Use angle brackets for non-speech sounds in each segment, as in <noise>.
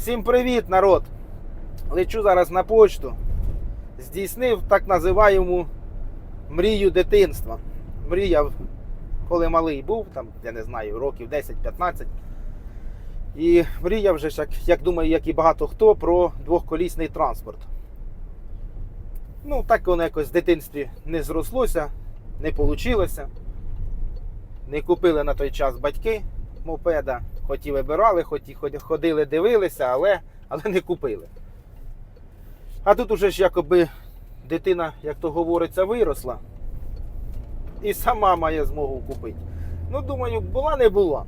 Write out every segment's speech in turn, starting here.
Всім привіт, народ! Лечу зараз на почту. Здійснив так називаємо мрію дитинства. Мріяв, коли малий був, там, я не знаю, років 10-15. І мріяв вже, як, як думаю, як і багато хто, про двохколісний транспорт. Ну, так воно якось в дитинстві не зрослося, не вийшло. Не купили на той час батьки мопеда. Хоч вибирали, хоч ходили, дивилися, але, але не купили. А тут уже ж якоби дитина, як то говориться, виросла. І сама має змогу купити. Ну, думаю, була не була.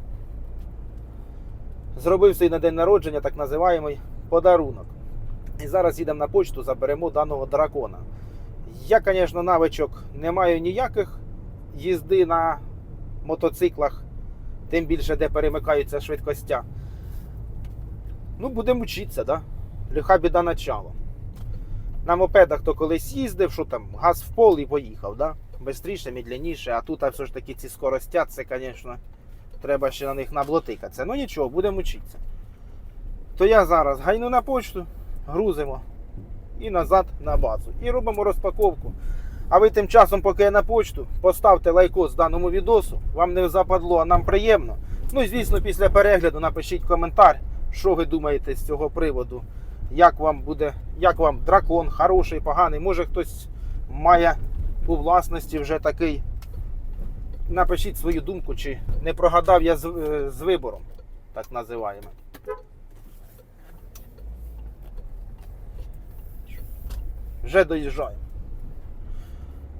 Зробив свій на день народження так називаємий подарунок. І зараз їдемо на почту, заберемо даного дракона. Я, звісно, навичок не маю ніяких їзди на мотоциклах, тим більше, де перемикаються швидкостя. Ну, будемо вчитися, да? Лиха біда начало. На мопедах то колись їздив, що там, газ в пол і поїхав, да? Бистріше, медленніше, а тут а все ж таки ці скоростя, це, звісно, треба ще на них наблотикатися. Ну нічого, будемо вчитися. То я зараз гайну на почту, грузимо і назад на базу. І робимо розпаковку. А ви тим часом, поки я на почту, поставте лайкос даному відосу. Вам не западло, а нам приємно. Ну і звісно, після перегляду напишіть коментар, що ви думаєте з цього приводу. Як вам буде, як вам дракон, хороший, поганий. Може хтось має у власності вже такий. Напишіть свою думку, чи не прогадав я з, е, з вибором, так називаємо. Вже доїжджаємо.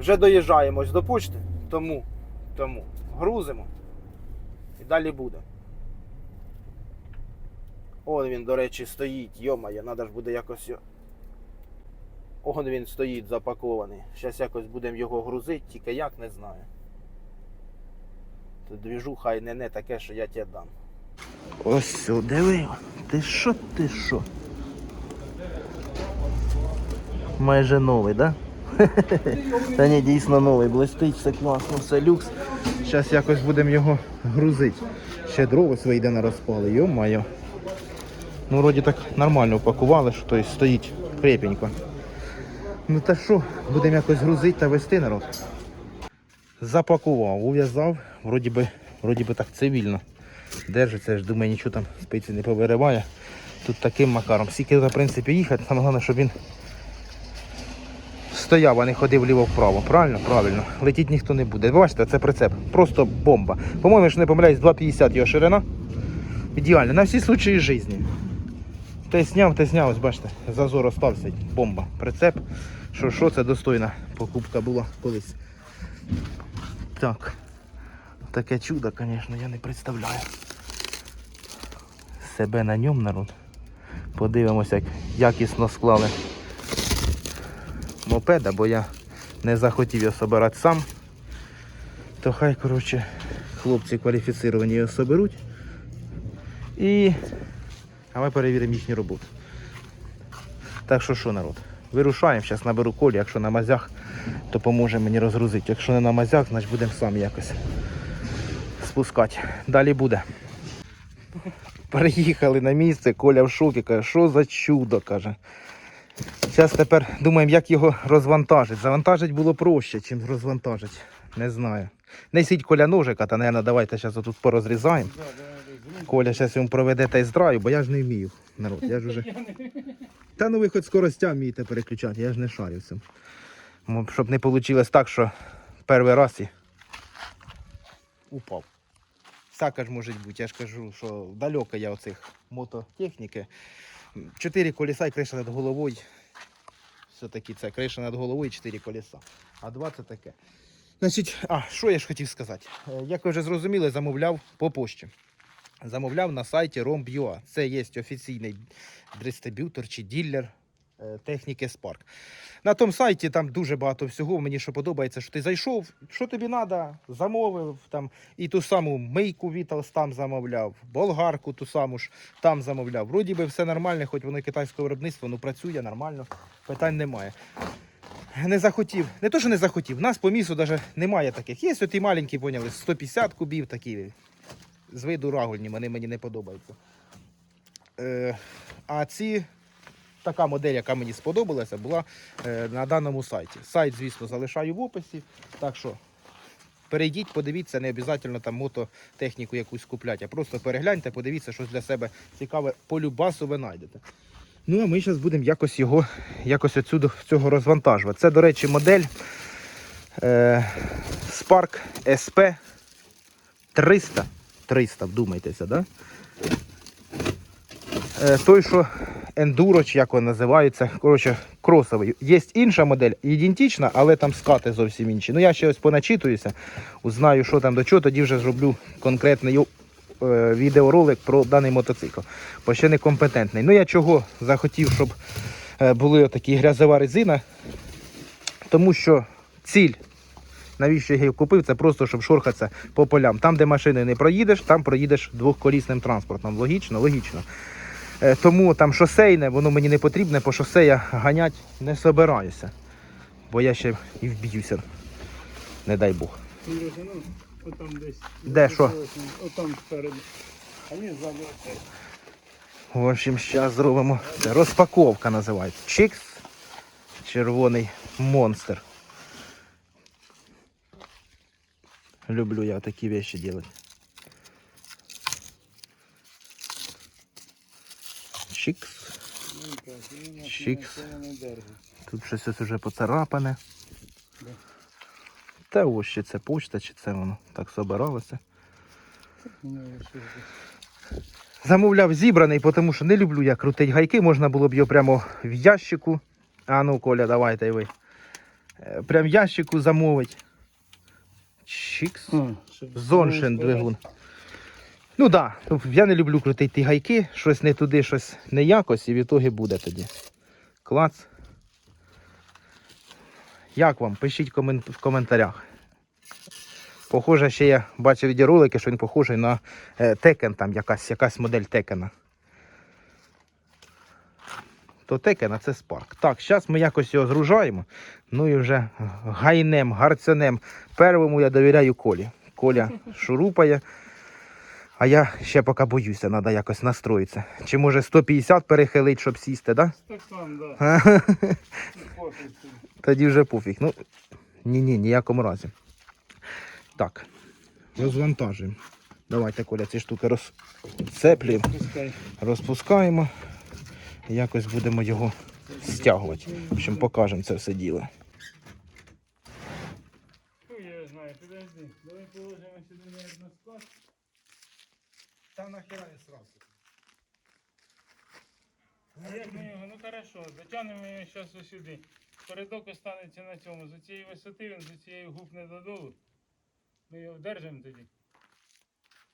Вже доїжджаємо ось до почти, тому, тому грузимо і далі буде. Он він, до речі, стоїть, йомає, треба ж буде якось. Он він стоїть запакований. Зараз якось будемо його грузити, тільки як не знаю. Тут двіжуха і не не таке, що я тебе дам. Ось диви. Ти що, ти що? Майже новий, так? Да? Та ні, дійсно новий, блистить, все класно, все люкс. Зараз якось будемо його грузити. Ще дрова свої йде на розпали, йо-моє. Ну, вроді так нормально упакували, що тобто стоїть крепенько. Ну та що, будемо якось грузити та вести народ. Запакував, ув'язав, вроді би, вроді би так цивільно. Держиться, я ж думаю, нічого там спиці не повириває. Тут таким макаром. Скільки, в принципі, їхати, саме головне, щоб він стояв, а не ходив ліво-вправо. Правильно? Правильно. Летіть ніхто не буде. Бачите, це прицеп. Просто бомба. По-моєму, якщо не помиляюсь, 2,50 його ширина. Ідеально. На всі случаї житті. Те зняв, те зняв, ось бачите, зазор остався. Бомба. Прицеп. Що, що це достойна покупка була колись. Так. Таке чудо, звісно, я не представляю. Себе на ньому народ. Подивимося, як якісно склали мопеда, бо я не захотів його собирати сам. То хай, коротше, хлопці кваліфіцировані його соберуть. І... А ми перевіримо їхню роботу. Так що що, народ? Вирушаємо, зараз наберу колі, якщо на мазях, то поможе мені розгрузити. Якщо не на мазях, значить будемо самі якось спускати. Далі буде. Приїхали на місце, Коля в шокі, каже, що за чудо, каже. Зараз тепер думаємо, як його розвантажити. Завантажити було проще, ніж розвантажити. Не знаю. Несіть Коля ножика, та, мабуть, давайте зараз тут порозрізаємо. Коля зараз йому проведе тест-драйв, бо я ж не вмію. Народ, я ж <laughs> уже... Та ну ви хоч скоростя вмієте переключати, я ж не шарю. Мо- Щоб не вийшло так, що перший раз і упав. Всяке ж може бути, я ж кажу, що далеко я оцих мототехніки. Чотири колеса і криша над головою. Все-таки це криша над головою, і чотири колеса. А два це таке. Значить, а що я ж хотів сказати? Е, Як ви вже зрозуміли, замовляв по пошті. Замовляв на сайті Romb.ua. Це є офіційний дистриб'ютор чи ділер техніки Spark. На тому сайті там дуже багато всього. Мені що подобається, що ти зайшов, що тобі треба, замовив там і ту саму мийку Vitals там замовляв, болгарку ту саму ж там замовляв. Вроді би все нормально, хоч воно китайське виробництво, ну працює нормально, питань немає. Не захотів, не то, що не захотів, в нас по місту навіть немає таких. Є оті маленькі, поняли, 150 кубів такі. З виду рагульні, вони мені не подобаються. Е, А ці така модель, яка мені сподобалася, була е, на даному сайті. Сайт, звісно, залишаю в описі. Так що перейдіть, подивіться, не обов'язково там мототехніку якусь купляти, а просто перегляньте, подивіться, щось для себе цікаве по любасу ви знайдете. Ну, а ми зараз будемо якось його якось отсюди цього розвантажувати. Це, до речі, модель е, Spark SP 300. 300, вдумайтеся, да? Е, той, що Enduro, чи як він називається, коротше, кросовий. Є інша модель, ідентична, але там скати зовсім інші. Ну я ще ось поначитуюся, узнаю, що там до чого, тоді вже зроблю конкретний е, відеоролик про даний мотоцикл. Бо ще не компетентний. Ну я чого захотів, щоб е, були такі грязова резина, тому що ціль. Навіщо я її купив? Це просто, щоб шорхатися по полям. Там, де машини не проїдеш, там проїдеш двохколісним транспортом. Логічно, логічно. Е, Тому там шосейне, воно мені не потрібне, по шосе я ганять не собираюся. Бо я ще і вб'юся. Не дай Бог. Де, що? В общем, зараз зробимо. Це розпаковка називається. Чікс. Червоний монстр. Люблю я такі вещи делать. Не держить. Тут щось ось уже поцарапане. Та ось ще це почта, чи це воно так собиралося. Замовляв зібраний, тому що не люблю я крутить гайки, можна було б його прямо в ящику. А ну, Коля, давайте ви. Е, Прям в ящику замовить. Чікс. Зоншин двигун. Ну так, да, я не люблю крутити гайки, щось не туди, щось не якось, і в ітогі буде тоді. Клац. Як вам? Пишіть в коментарях. Похоже, ще я бачив відеоролики, що він похожий на Tekken, там якась, якась модель Текена. То Tekken, а це Spark. Так, зараз ми якось його згружаємо. Ну і вже гайнем, гарцянем. Первому я довіряю Колі. Коля шурупає. А я ще поки боюся, треба якось настроїтися. Чи може 150 перехилить, щоб сісти, да? Так сам, да. Ну, <laughs> пофіг. Тоді вже пофіг. Ну, ні-ні, ніякому разі. Так, розвантажуємо. Давайте, Коля, ці штуки розцеплюємо, розпускаємо. І якось будемо його стягувати. В общем, покажемо це все діло. Ну, я знаю, підожди. Давай положимо сюди на склад. Та нахера не сразу. А як ми його? Ну хорошо, затягнемо його зараз сюди. Передок останеться на цьому. З цієї висоти він з цієї гупне додолу. Ми його вдержимо тоді.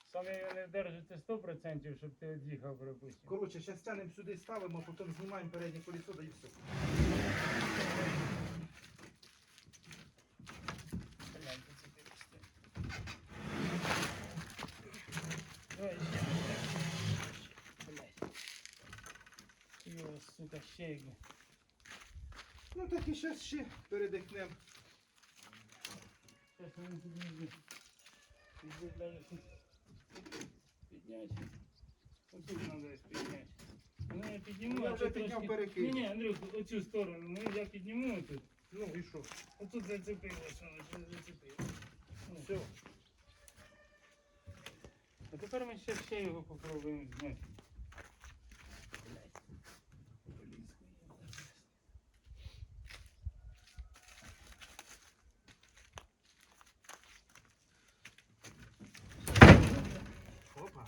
Саме його не вдержите 100%, щоб ти від'їхав, припустимо. Коротше, зараз тянемо сюди, ставимо, потім знімаємо переднє колесо, да і все. Глянь, це ти росте. Давай ще. Блядь. Його, сука, ще якби. Ну так і зараз ще передихнемо. Сейчас мы тут підняти. Ось тут треба підняти. Ну я підніму, Я а вже тут підняв, трошки- перекинь. Ні, ні, Андрюх, оцю сторону. Ну я підніму тут. Ну і що? Отут зацепилося, воно ще не зацепило. Ну, Все. А тепер ми ще, ще його попробуємо зняти. Блядь. Блін, схуя. Опа.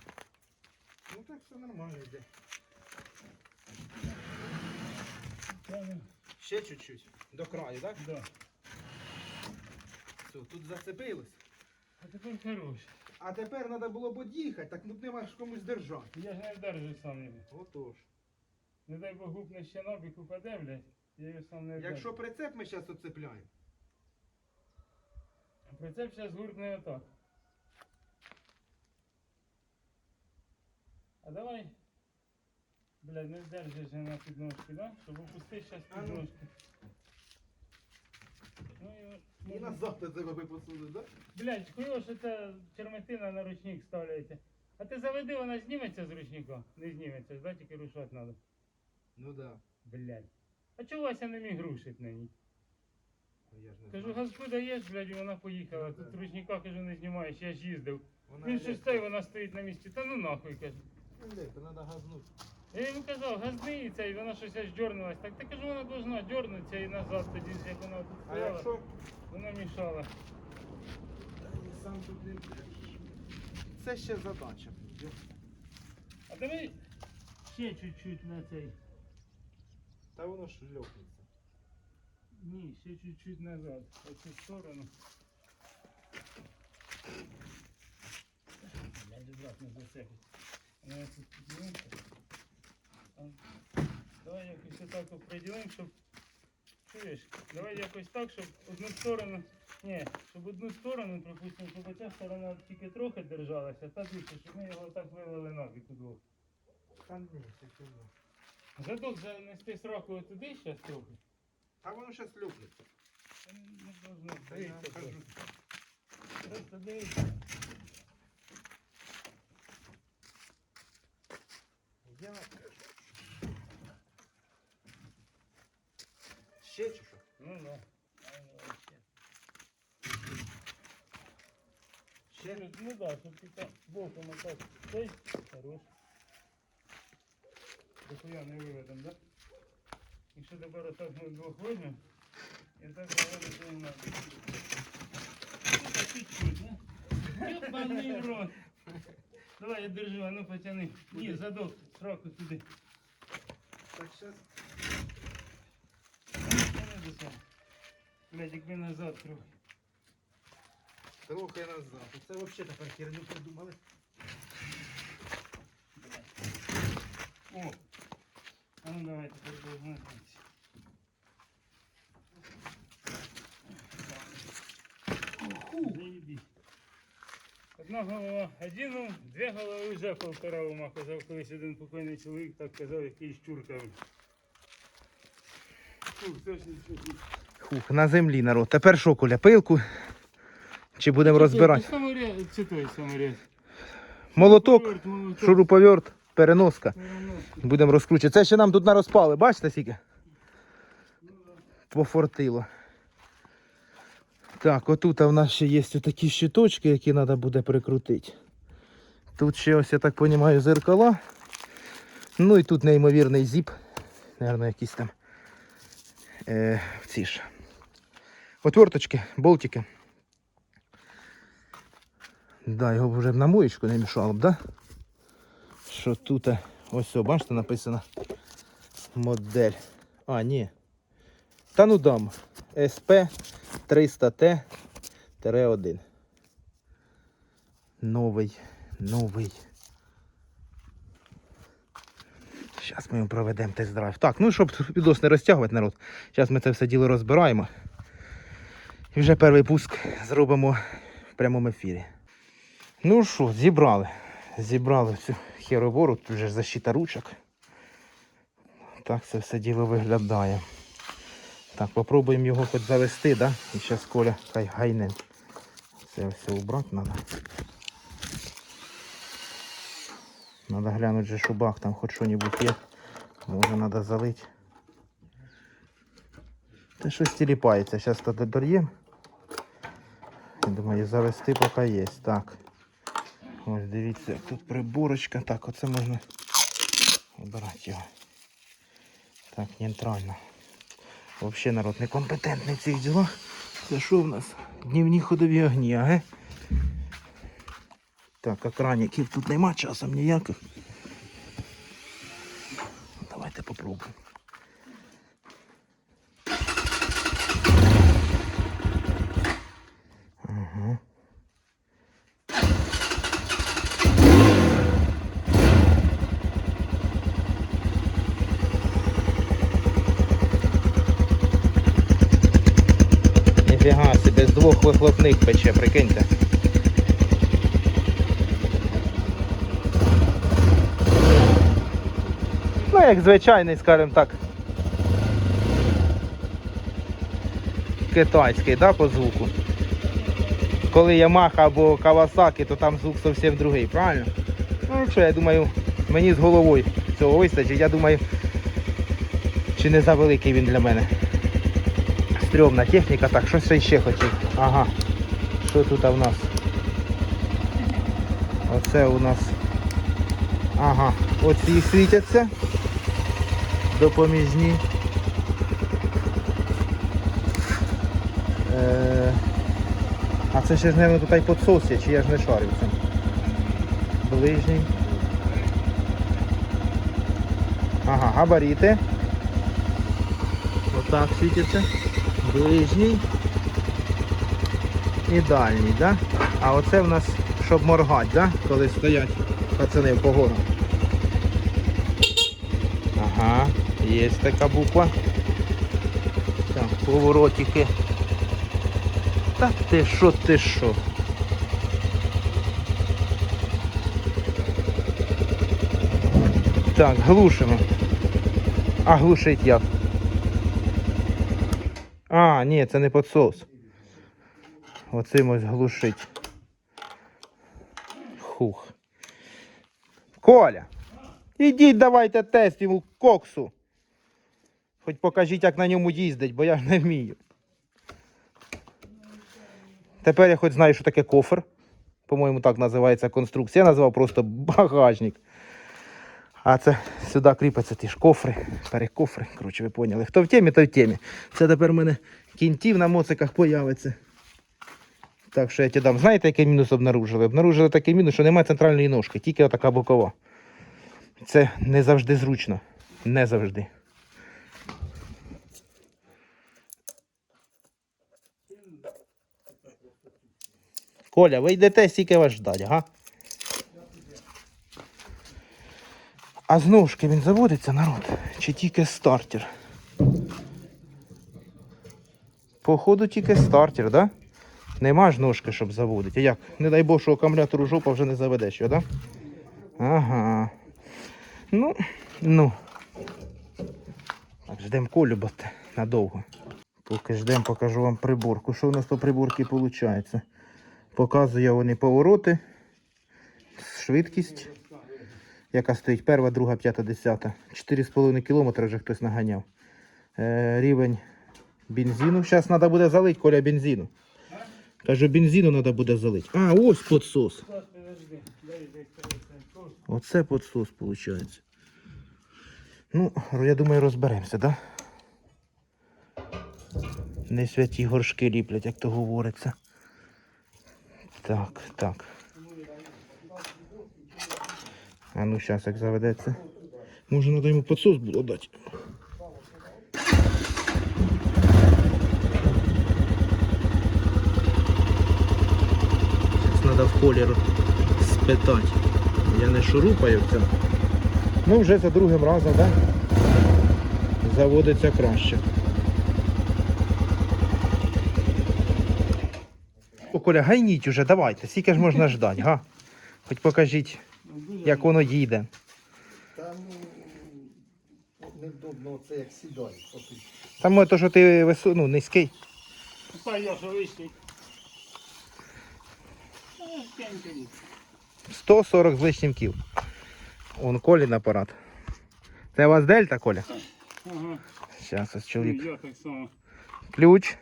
Ну так все нормально йде. Ще чуть-чуть. До краю, так? Да. Все, тут зацепилось. А тепер хорош. А тепер треба було б од'їхати, так ну нема ж комусь держати. Я ж не вдержу сам його. Отож. Не дай Бог гупне ще набік упаде, блядь. Я його сам не вдержу. Якщо прицеп ми зараз оцепляємо. Прицеп зараз гуркне отак. А давай. Блядь, не держиш же на підножки, да? Щоб опустити зараз А ну. підножки. Ну і... І назад до тебе ви посунуть, так? Блядь, хуйово, що ця черметина на ручник вставляється. А ти заведи, вона зніметься з ручника? Не зніметься, да? Тільки рушати треба. Ну да. Блядь. А чого Вася не міг рушить на ній? Я ж не Кажу, газку даєш, блядь, і вона поїхала. Ну, Тут да. ручника, кажу, не знімаєш, я ж їздив. Вона Він щось стоїть, вона стоїть на місці. Та ну нахуй, кажу. треба газнути. Я йому казав, газниється, і вона щось аж дьорнулась. Так ти кажу, вона должна дьорнутися і назад тоді, як вона тут А стояла, якщо вона мішала. сам тут не Це ще задача. А давай ще чуть-чуть на цей. Та воно ж льопнеться. Ні, ще чуть-чуть назад. В цю сторону. Блядь, обратно зацепить. Тут. Давай якось отак оприділимо, щоб. Чуєш? Давай якось так, щоб одну сторону. Ні, щоб одну сторону, припустимо, щоб ця сторона тільки трохи держалася, та більше, щоб ми його так вивели набік удвох. Та ні, це чого. Задок занести сроку туди ще трохи. Та воно ще. Та Не должно. Дивіться. Просто дивіться. Я кажу. Ще чи що? Ну да. А, ну, ще. Ще? Ну, Ну да, щоб тільки боком отак. Стой. Хорош. Дохуя не виведем, да? Якщо тепер отак ми вдвох вийдемо, і так виведемо не надо. Ну, так чуть-чуть, да? Ёбаний в рот. Давай я держу, а ну потяни. Ні, задок, сроку туди. Так того. Блядь, якби назад трохи. Трохи назад. Це взагалі тепер херню придумали. О! А ну давай тепер познайомимося. Заебись. Одна голова один, дві голови вже полтора ума, казав колись один покойний чоловік, так казав, який з чурками. Це. Хух, на землі народ. Тепер що, Коля, пилку? Чи будемо розбирати? Чи той саморез? Молоток, шуруповерт, переноска. Переноска. Будемо розкручувати. Це ще нам тут нарозпали, бачите скільки? Пофортило. Так, отут у нас ще є такі щиточки, які треба буде прикрутити. Тут ще ось, я так розумію, зеркала. Ну і тут неймовірний зіп. Наверно, якісь там е, ці ж. Отверточки, болтики. Да, його б вже б на моєчку не мішало б, да? Що тут, е, ось, бачите, написано модель. А, ні. Та ну дам. СП 300Т-1. Новий, новий. Зараз ми його проведемо тест-драйв. Так, ну щоб відос не розтягувати народ. Зараз ми це все діло розбираємо. І вже перший пуск зробимо в прямому ефірі. Ну що, зібрали. Зібрали цю херобору, тут вже защита ручок. Так це все діло виглядає. Так, попробуємо його хоч завести, да? І зараз Коля хай гайне. Це все убрати треба. Надо глянути, же, що бах там хоч що-небудь є. Може треба залити. Та щось тіліпається. Зараз тоді дор'ємо. Я думаю, завести поки є. Так. Ось дивіться, тут приборочка. Так, оце можна обирати його. Так, нейтрально. Взагалі народ некомпетентний в цих ділах. Це що в нас? Днівні ходові огні, ага? Так, екраніків тут нема часом ніяких. Давайте попробуємо. Ага. Ніфіга собі, з двох пече, прикиньте. Ну, як звичайний, скажімо так. Китайський, да, по звуку. Коли Yamaha або Kawasaki, то там звук зовсім другий, правильно? Ну що, я думаю, мені з головою цього вистачить. Я думаю, Чи не завеликий він для мене? Стрьомна техніка. Так, щось ще хотів. Ага. Що тут у нас? Оце у нас. Ага. Оці світяться. Допоміжні. Е, а це ще ж, мабуть, тут і підсос чи я ж не шарю в. Ближній. Ага, габаріти. Отак світяться. Ближній. І да? А оце в нас, щоб моргати, да? коли стоять пацани в погону. Ага, є така буква. Так, поворотики. Та ти що, ти що? Так, глушимо. А глушить як? А, ні, це не підсос. Оцим ось глушить. Хух. Коля! Ідіть давайте тест йому коксу. Хоч покажіть, як на ньому їздить, бо я ж не вмію. Тепер я хоч знаю, що таке кофр. По-моєму, так називається конструкція. Я назвав просто багажник. А це сюди кріпаться ті ж кофри, перекофри. Коротше, ви поняли. Хто в темі, той в темі. Це тепер у мене кінтів на моциках появиться. Так що я тебе дам. Знаєте, який мінус обнаружили? Обнаружили такий мінус, що немає центральної ножки, тільки отака бокова. Це не завжди зручно. Не завжди. Коля, ви йдете, стільки вас ждать, га? А з ножки він заводиться, народ? Чи тільки стартер? Походу тільки стартер, да? Нема ж ножки, щоб заводити. А як? Не дай Бог, що акумулятору жопа вже не заведеш його, да? Ага. Ну, ну. Так, ждемо колю, надовго. Поки ждемо, покажу вам приборку. Що у нас по приборці виходить? Показує вони повороти, швидкість, яка стоїть перша, друга, п'ята, десята. 4,5 км вже хтось наганяв. Е, рівень бензину. Зараз треба буде залити коля бензину. Кажу, бензину треба буде залити. А, ось пересадку. Оце підсос виходить. Ну, я думаю, розберемося, так? Да? Не святі горшки ліплять, як то говориться. Так, так. А ну зараз як заведеться. Може треба йому підсос було дати. Треба в колір спитати. Я не шурупаю в цьому. Ну вже за другим разом, так? Заводиться краще. О, Коля, гайніть уже, давайте, скільки ж можна ждати, га? Хоч покажіть, як воно їде. Та ну невдобно це як сідає. Там може, то, що ти вису... ну, низький. Та я що вийшли. 140 з лишнім кіл. Он Колін апарат. Це у вас дельта, Коля? Ага. Зараз ось І чоловік. я так само. Ключ,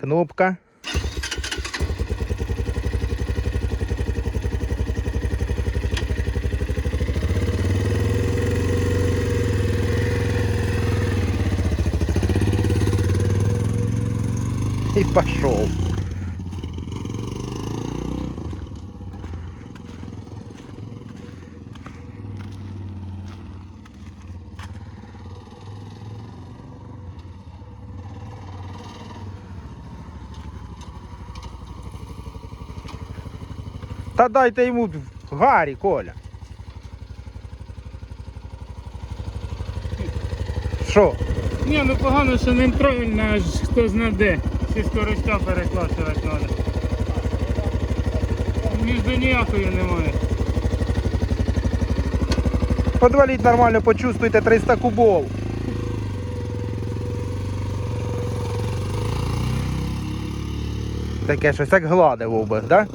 кнопка. И пошел. Та дайте йому Гаррі, Коля. Що? Ні, ну погано, що не правильно, аж хто зна де. Всі скоростя перекласувати треба. Між ніякої немає. Подваліть нормально, почувствуйте 300 кубов. Таке щось як гладив би, да?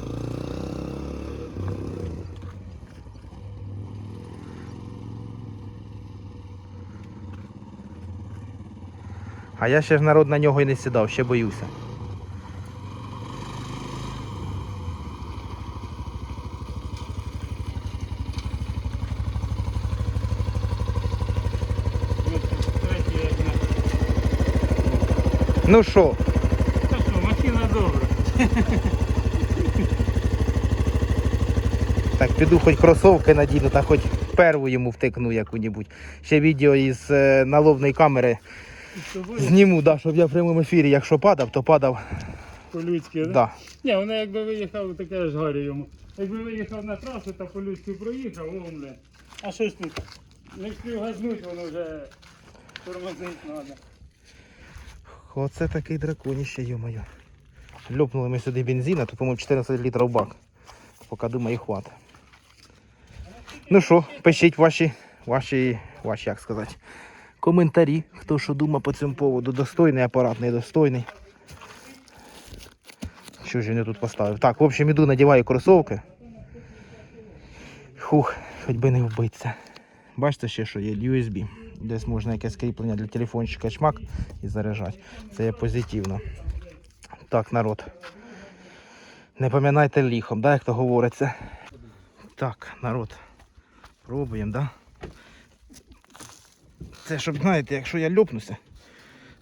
А я ще ж народ на нього і не сідав, ще боюся. Ну що, Та що, машина добра. так піду хоч кросовки надіну, та хоч перву йому втикну яку-небудь. Ще відео із е, наловної камери зніму, да, щоб я в прямому ефірі, якщо падав, то падав. по-людськи, да? Да. Ні, вона якби виїхав, таке ж горі йому. Якби виїхав на трасу та по-людськи проїхав, о, бля. А що ж тут? Не встиг газнуть, воно вже тормозить треба. Оце такий драконіще, йо-моє. Льопнули ми сюди бензина, то, по-моєму, 14 літрів бак. Поки думаю, хватить. Ну що, пишіть ваші, ваші, ваші, як сказати, коментарі, хто що думає по цьому поводу. Достойний апарат, недостойний. Що ж я тут поставив? Так, в общем, іду, надіваю кросовки. Хух, хоч би не вбитися. Бачите ще, що є USB. Десь можна якесь кріплення для телефончика чмак і заряджати. Це є позитивно. Так, народ. Не пам'ятайте ліхом, да, як то говориться. Так, народ. Пробуємо, да? Це щоб, знаєте, якщо я льопнуся,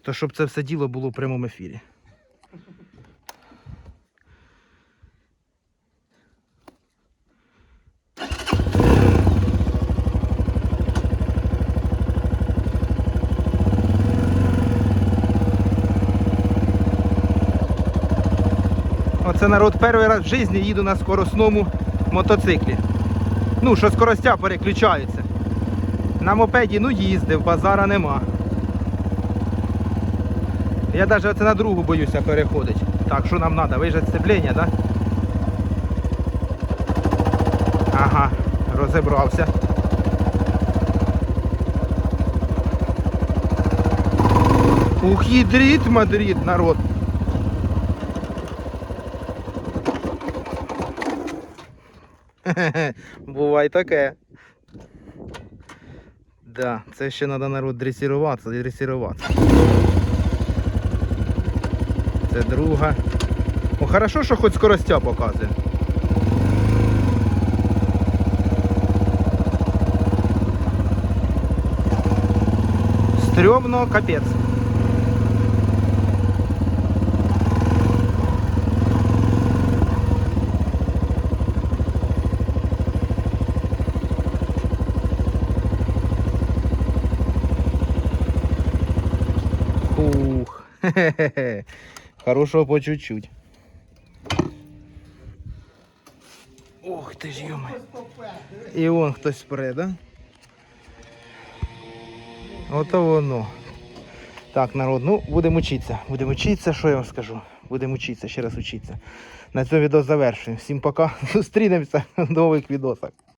то щоб це все діло було в прямому ефірі. Оце народ перший раз в житті їду на скоросному мотоциклі. Ну, що скоростя переключаються. На мопеді ну їздив, базара нема. Я навіть оце на другу боюся переходить. Так, що нам треба? Вижати сцеплення, так? Да? Ага, розібрався. Ух, їдріт, Мадрид, народ. <laughs> Буває таке. Да, це ще треба народ дресіруватися, дресіруватися. Це друга. Ну хорошо, що хоч скоростя показує. Стрьомно капець. Ух. Хе-хе-хе. <laughs> Хорошого по чуть-чуть. Ох ти ж йома. І вон хтось спре, да? Ото воно. Так, народ, ну будемо вчитися. Будемо вчитися, що я вам скажу. Будемо вчитися, ще раз вчитися. На цьому відео завершуємо. Всім пока. <laughs> Зустрінемося в нових відосах.